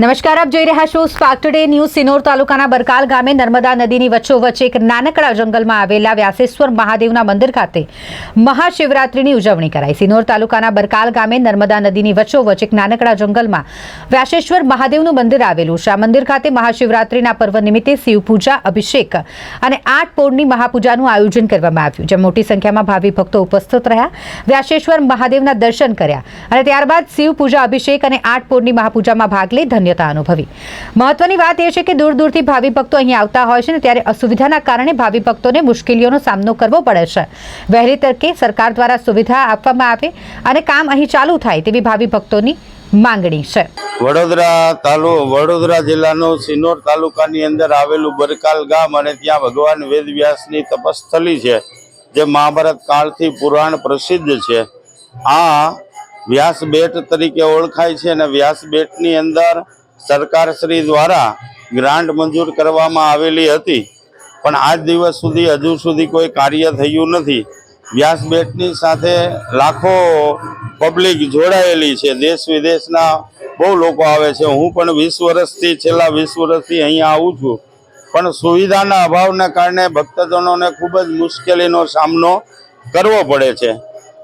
નમસ્કાર, આપ જોઈ રહ્યા છો સ્પાર્ક ટુડે ન્યૂઝ સિનોર તાલુકાના બરકાલ ગામે નર્મદા નદીની વચ્ચોવચ્ચ એક નાનકડા જંગલમાં આવેલા વ્યાસેશ્વર મહાદેવના મંદિર ખાતે મહાશિવરાત્રિની ઉજવણી કરાઈ. સિનોર તાલુકાના બરકાલ ગામે નર્મદા નદીની વચ્ચોવચ્ચ એક નાનકડા જંગલમાં વ્યાસેશ્વર મહાદેવનું મંદિર આવેલું છે. આ મંદિર ખાતે મહાશિવરાત્રિના પર્વ નિમિત્તે શિવપૂજા, અભિષેક અને આઠ પોળની મહાપૂજાનું આયોજન કરવામાં આવ્યું. જેમાં મોટી સંખ્યામાં ભાવિ ભક્તો ઉપસ્થિત રહ્યા, વ્યાસેશ્વર મહાદેવના દર્શન કર્યા અને ત્યારબાદ શિવપૂજા, અભિષેક અને આઠ પોળની મહાપૂજામાં ભાગ લઈ ધન્યતા અનુભવી. મહત્વની વાત એ છે કે દૂર દૂરથી ભાવિ ભક્તો અહીં આવતા હોય છે ને ત્યારે અસુવિધાના કારણે ભાવિ ભક્તોને મુશ્કેલીઓનો સામનો કરવો પડે છે. વહેલી તકે સરકાર દ્વારા સુવિધા આપવામાં આવે અને કામ અહીં ચાલુ થાય તેવી ભાવિ ભક્તોની માંગણી છે. વડોદરા તાલુ, વડોદરા જિલ્લાનો સિનોર તાલુકાની અંદર આવેલું બરકાલ ગામ અને ત્યાં ભગવાન વેદવ્યાસની તપસ્થલી છે, જે મહાભારત કાળથી પુરાણ પ્રસિદ્ધ છે. આ વ્યાસ બેટ તરીકે ઓળખાય છે અને વ્યાસ બેટની અંદર સરકારશ્રી દ્વારા ગ્રાન્ટ મંજૂર કરવામાં આવેલી હતી. પણ આજ દિવસ સુધી હજુ સુધી કોઈ કાર્ય થયું નથી. વ્યાસ બેટની સાથે લાખો પબ્લિક જોડાયેલી છે. દેશ વિદેશના બહુ લોકો આવે છે. હું પણ વીસ વર્ષથી છેલ્લા વીસ વર્ષથી અહીંયા આવું છું. પણ સુવિધાના અભાવને કારણે ભક્તજનોને ખૂબ જ મુશ્કેલીનો સામનો કરવો પડે છે.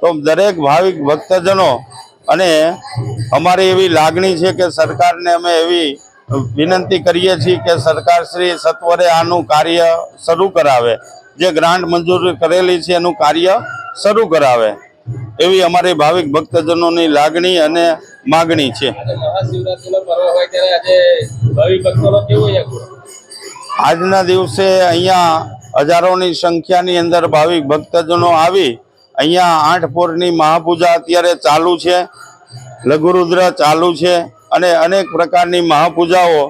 તો દરેક ભાવિક ભક્તજનો અને અમારી એવી લાગણી છે કે સરકારને અમે એવી વિનંતી કરીએ છીએ કે સરકાર શ્રી સત્વરે આનું કાર્ય શરૂ કરાવે. જે ગ્રાન્ટ મંજૂર કરેલી છે એનું કાર્ય શરૂ કરાવે. એવી અમારી ભાવિક ભક્તજનોની લાગણી અને માગણી છે. આજના દિવસે અહીંયા હજારોની સંખ્યાની અંદર ભાવિક ભક્તજનો આવી અહીંયા આઠ પોરની મહાપૂજા અત્યારે ચાલુ છે. લઘુરુદ્ર ચાલુ છે અને અનેક પ્રકારની મહાપૂજાઓ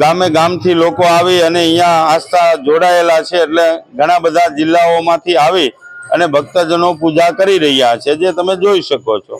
ગામે ગામથી લોકો આવી અને અહીંયા આસ્થા જોડાયેલા છે એટલે ઘણા બધા જિલ્લાઓમાંથી આવી અને ભક્તજનો પૂજા કરી રહ્યા છે. જે તમે જોઈ શકો છો.